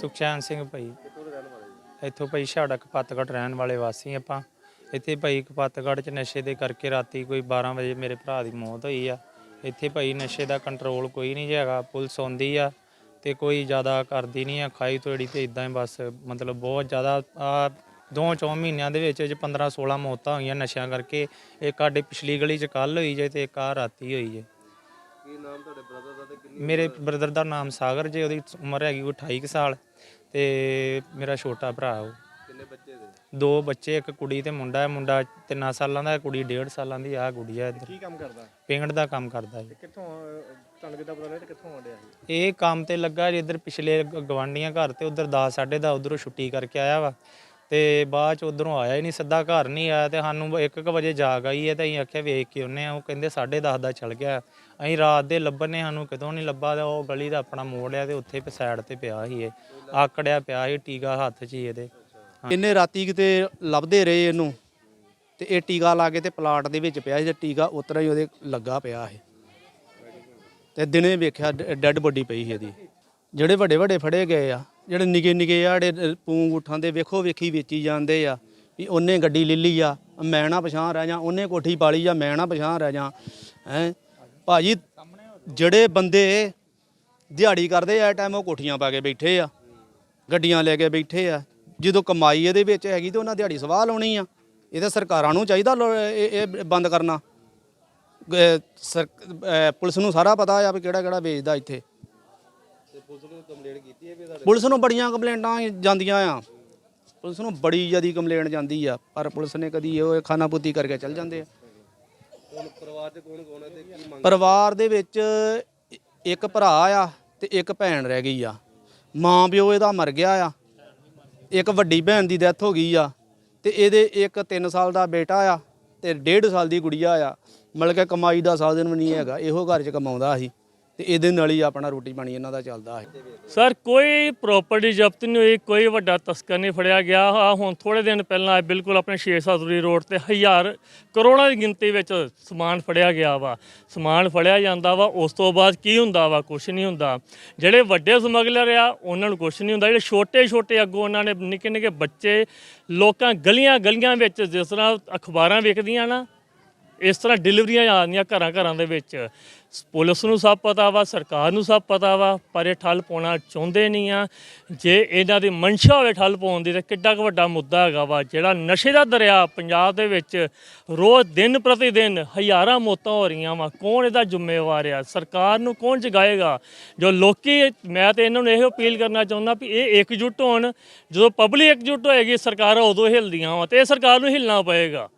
ਸੁਖਚੈਨ ਸਿੰਘ ਭਾਈ। ਕਿੱਥੋਂ ਦੇ ਰਹਿਣ ਜੀ ਇੱਥੋਂ ਭਾਈ ਛਾੜਾ ਕਪੱਤਗੜ ਰਹਿਣ ਵਾਲੇ ਵਾਸੀ ਆਪਾਂ। ਇੱਥੇ ਭਾਈ ਕਪੱਤਗੜ ਚ ਨਸ਼ੇ ਦੇ ਕਰਕੇ ਰਾਤੀ ਕੋਈ 12 ਵਜੇ ਮੇਰੇ ਭਰਾ ਦੀ ਮੌਤ ਹੋਈ ਆ। ਇੱਥੇ ਭਾਈ ਨਸ਼ੇ ਦਾ ਕੰਟਰੋਲ ਕੋਈ ਨਹੀਂ ਹੈਗਾ, ਪੁਲਿਸ ਆਉਂਦੀ ਆ ਤੇ ਕੋਈ ਜ਼ਿਆਦਾ ਕਰਦੀ ਨਹੀਂ ਆ, ਖਾਈ ਤੋੜੀ ਤੇ ਇਦਾਂ ਹੀ ਬਸ, ਮਤਲਬ ਬਹੁਤ ਜ਼ਿਆਦਾ। ਆ ਦੋ ਚੌ ਮਹੀਨਿਆਂ ਦੇ ਵਿੱਚ ਵਿੱਚ 15 16 ਮੌਤਾਂ ਹੋਈਆਂ ਨਸ਼ਿਆਂ ਕਰਕੇ। ਇੱਕ ਸਾਡੇ ਪਿਛਲੀ ਗਲੀ ਚ ਕੱਲ ਹੋਈ ਜੇ ਤੇ ਇੱਕ ਆ ਰਾਤੀ ਹੋਈ ਜੇ। ਕੀ ਨਾਮ ਤੁਹਾਡੇ ਬ੍ਰਦਰ ਦਾ ਤੇ ਕਿੰਨੀ ਮੇਰੇ ਬ੍ਰਦਰ ਦਾ ਨਾਮ ਸਾਗਰ ਜੇ ਉਹਦੀ ਉਮਰ ਹੈਗੀ ਕੋਈ 28 ਕੁ ਸਾਲ ਤੇ ਮੇਰਾ ਛੋਟਾ ਭਰਾ ਉਹ। ਕਿੰਨੇ ਬੱਚੇ ਦੇ? ਦੋ ਬੱਚੇ ਇੱਕ ਕੁੜੀ ਤੇ ਮੁੰਡਾ ਹੈ ਮੁੰਡਾ ਤਿੰਨਾਂ ਸਾਲਾਂ ਦਾ ਹੈ, ਕੁੜੀ ਡੇਢ ਸਾਲਾਂ ਦੀ ਆ ਗੁੜੀ ਹੈ ਇੱਧਰ। ਕੀ ਕੰਮ ਕਰਦਾ? ਪਿੰਡ ਦਾ ਕੰਮ ਕਰਦਾ ਜੀ। ਕਿੱਥੋਂ ਤੁਹਾਨੂੰ ਕਿੱਦਾਂ ਪਤਾ ਲੱਗਿਆ ਕਿੱਥੋਂ ਆਉਂਦਿਆ ਸੀ ਇਹ ਕੰਮ ਤੇ ਲੱਗਾ ਜੀ ਇੱਧਰ ਪਿਛਲੇ ਗ- ਗਵਾਂਢੀਆਂ ਘਰ ਤੇ ਉਧਰ 10 ਸਾਢੇ ਦਾ ਉਧਰੋਂ ਛੁੱਟੀ ਕਰਕੇ ਆਇਆ ਵਾ। ਤੇ ਬਾਅਦ ਚ ਉਧਰੋਂ ਆਇਆ ਹੀ ਨਹੀਂ, ਸਿੱਧਾ ਘਰ ਨਹੀਂ ਆਇਆ ਤੇ ਸਾਨੂੰ 1:00 ਵਜੇ ਜਾਗ ਆਈ ਹੈ ਤੇ ਅਸੀਂ ਆਖਿਆ ਵੇਖ ਕੇ ਉਹਨੇ ਉਹ ਕਹਿੰਦੇ 10:30 ਦਾ ਚਲ ਗਿਆ। ਅਸੀਂ ਰਾਤ ਦੇ ਲੱਭਣੇ ਸਾਨੂੰ ਕਿਤੋਂ ਨਹੀਂ ਲੱਭਾ ਤੇ ਉਹ ਗਲੀ ਦਾ ਆਪਣਾ ਮੋੜ ਆ ਤੇ ਉੱਥੇ ਸਾਈਡ ਤੇ ਪਿਆ ਸੀ ਇਹ। ਆਕੜਿਆ ਪਿਆ ਸੀ, ਟੀਕਾ ਹੱਥ 'ਚ ਹੀ ਇਹਦੇ। ਇੰਨੇ ਰਾਤੀ ਕਿਤੇ ਲੱਭਦੇ ਰਹੇ ਇਹਨੂੰ? ਤੇ ਇਹ ਟੀਕਾ ਲਾ ਕੇ ਤੇ ਪਲਾਟ ਦੇ ਵਿੱਚ ਪਿਆ ਸੀ ਤੇ ਟੀਕਾ ਉਤਰਾ ਹੀ ਉਹਦੇ ਲੱਗਾ ਪਿਆ ਇਹ ਤੇ ਦਿਨੇ ਵੇਖਿਆ ਡੈੱਡ ਬੋਡੀ ਪਈ ਸੀ ਇਹਦੀ। ਜਿਹੜੇ ਵੱਡੇ ਵੱਡੇ ਫੜੇ ਗਏ ਆ ਜਿਹੜੇ ਨਿੱਕੇ ਨਿਗੇ ਆ, ਜਿਹੜੇ ਪੂੰਗ ਉਠਾਂ ਦੇ, ਵੇਖੋ ਵੇਖੀ ਵੇਚੀ ਜਾਂਦੇ ਆ, ਵੀ ਉਹਨੇ ਗੱਡੀ ਲੈ ਲਈ ਆ, ਮੈਂ ਨਾ ਪਛਾਣ ਰਹਿ ਜਾ ਉਹਨੇ ਕੋਠੀ ਪਾਲੀ ਆ, ਮੈਂ ਨਾ ਪਛਾਣ ਰਹਿ ਜਾ ਹੈ। ਭਾਜੀ, ਜਿਹੜੇ ਬੰਦੇ ਦਿਹਾੜੀ ਕਰਦੇ ਆ ਟਾਈਮ ਉਹ ਕੋਠੀਆਂ ਪਾ ਕੇ ਬੈਠੇ ਆ, ਗੱਡੀਆਂ ਲੈ ਕੇ ਬੈਠੇ ਆ, ਜਦੋਂ ਕਮਾਈ ਇਹਦੇ ਵਿੱਚ ਹੈਗੀ ਤੇ ਉਹਨਾਂ ਦਿਹਾੜੀ ਸਵਾਹ ਲਾਉਣੀ ਆ। ਇਹ ਤਾਂ ਸਰਕਾਰਾਂ ਨੂੰ ਚਾਹੀਦਾ ਲੋ- ਇਹ ਬੰਦ ਕਰਨਾ। ਸਰ- ਪੁਲਿਸ ਨੂੰ ਸਾਰਾ ਪਤਾ ਆ ਵੀ ਕਿਹੜਾ ਕਿਹੜਾ ਵੇਚਦਾ ਇੱਥੇ। ਪੁਲਿਸ ਨੂੰ ਕੰਪਲੇਂਟ ਕੀਤੀ ਹੈ ਵੀ ਤੁਹਾਡੇ ਪੁਲਿਸ ਨੂੰ ਬੜੀਆਂ ਕੰਪਲੇਂਟਾਂ ਜਾਂਦੀਆਂ ਆ। ਪੁਲਿਸ ਨੂੰ ਬੜੀ ਜਿਆਦੀ ਕੰਪਲੇਂਟ ਜਾਂਦੀ ਆ ਪਰ ਪੁਲਿਸ ਨੇ ਕਦੀ ਉਹ ਖਾਨਾਪੁੱਤੀ ਕਰਕੇ ਚੱਲ ਜਾਂਦੇ ਆ। ਹੁਣ ਪਰਿਵਾਰ 'ਚ ਕੌਣ ਕੌਣ ਹੈ ਤੇ ਕੀ ਮੰਗ ਪਰਿਵਾਰ ਦੇ ਵਿੱਚ ਇੱਕ ਭਰਾ ਆ ਤੇ ਇੱਕ ਭੈਣ ਰਹਿ ਗਈ ਆ। ਮਾਂ ਪਿਓ ਇਹਦਾ ਮਰ ਗਿਆ ਆ। ਇੱਕ ਵੱਡੀ ਭੈਣ ਦੀ ਡੈਥ ਹੋ ਗਈ ਆ ਤੇ ਇਹਦੇ ਇੱਕ 3 ਸਾਲ ਦਾ ਬੇਟਾ ਆ ਤੇ 1.5 ਸਾਲ ਦੀ ਗੁੜੀਆ ਆ। ਮਤਲਬ ਕਿ ਕਮਾਈ ਦਾ ਸਾਧਨ ਵੀ ਨਹੀਂ ਹੈਗਾ ਇਹੋ ਘਰ 'ਚ ਕਮਾਉਂਦਾ ਸੀ। ਤੇ ਇਹਦੇ ਨਾਲ ਹੀ ਆਪਣਾ ਰੋਟੀ ਪਾਣੀ ਇਹਨਾਂ ਦਾ ਚੱਲਦਾ ਹੈ। ਸਰ, ਕੋਈ ਪ੍ਰਾਪਰਟੀ ਜ਼ਬਤ ਨਹੀਂ ਹੋਈ, ਕੋਈ ਵੱਡਾ ਤਸਕਰ ਨਹੀਂ ਫੜਿਆ ਗਿਆ। ਆ ਹੁਣ ਥੋੜੇ ਦਿਨ ਪਹਿਲਾਂ ਬਿਲਕੁਲ ਆਪਣੇ ਸ਼ੇਰ ਸਾਦਰੀ ਰੋਡ ਤੇ ਹਜ਼ਾਰ ਕਰੋੜਾਂ ਦੀ ਗਿਣਤੀ ਵਿੱਚ ਸਮਾਨ ਫੜਿਆ ਗਿਆ ਵਾ। ਸਮਾਨ ਫੜਿਆ ਜਾਂਦਾ ਵਾ, ਉਸ ਤੋਂ ਬਾਅਦ ਕੀ ਹੁੰਦਾ ਵਾ? ਕੁਝ ਨਹੀਂ ਹੁੰਦਾ। ਜਿਹੜੇ ਵੱਡੇ ਸਮਗਲਰ ਆ, ਉਹਨਾਂ ਨੂੰ ਕੁਝ ਨਹੀਂ ਹੁੰਦਾ। ਜਿਹੜੇ ਛੋਟੇ ਛੋਟੇ ਅੱਗੋਂ ਉਹਨਾਂ ਨੇ ਨਿੱਕੇ ਨਿੱਕੇ ਬੱਚੇ, ਲੋਕਾਂ ਗਲੀਆਂ ਗਲੀਆਂ ਵਿੱਚ ਜਿਸ ਤਰ੍ਹਾਂ ਅਖਬਾਰਾਂ ਵਿਕਦੀਆਂ ਨਾ ਇਸ ਤਰ੍ਹਾਂ ਡਿਲੀਵਰੀਆਂ ਆਉਂਦੀਆਂ ਘਰਾਂ ਘਰਾਂ ਦੇ ਵਿੱਚ। ਪੁਲਿਸ ਨੂੰ ਸਭ ਪਤਾ ਵਾ, ਸਰਕਾਰ ਨੂੰ ਸਭ ਪਤਾ ਵਾ, ਪਰ ਇਹ ਠੱਲ ਪਾਉਣਾ ਚਾਹੁੰਦੇ ਨਹੀਂ ਆ। ਜੇ ਇਹਨਾਂ ਦੀ ਮਨਸ਼ਾ ਹੋਵੇ ਠੱਲ ਪਾਉਣ ਦੀ, ਤਾਂ ਕਿੱਡਾ ਕੁ ਵੱਡਾ ਮੁੱਦਾ ਹੈਗਾ ਵਾ, ਜਿਹੜਾ ਨਸ਼ੇ ਦਾ ਦਰਿਆ ਪੰਜਾਬ ਦੇ ਵਿੱਚ ਰੋਜ਼ ਦਿਨ ਪ੍ਰਤੀ ਦਿਨ ਹਜ਼ਾਰਾਂ ਮੌਤਾਂ ਹੋ ਰਹੀਆਂ ਵਾ। ਕੌਣ ਇਹਦਾ ਜ਼ਿੰਮੇਵਾਰ ਆ? ਸਰਕਾਰ ਨੂੰ ਕੌਣ ਜਗਾਏਗਾ? ਜੋ ਲੋਕੀ, ਮੈਂ ਤੇ ਇਹਨਾਂ ਨੂੰ ਇਹੋ ਅਪੀਲ ਕਰਨਾ ਚਾਹੁੰਦਾ ਵੀ ਇਹ ਇਕਜੁੱਟ ਹੋਣ। ਜਦੋਂ ਪਬਲਿਕ ਇਕਜੁੱਟ ਹੋਏਗੀ, ਸਰਕਾਰਾਂ ਉਦੋਂ ਹਿਲਦੀਆਂ ਵਾ ਤੇ ਇਹ ਸਰਕਾਰ ਨੂੰ ਹਿਲਣਾ ਪਏਗਾ।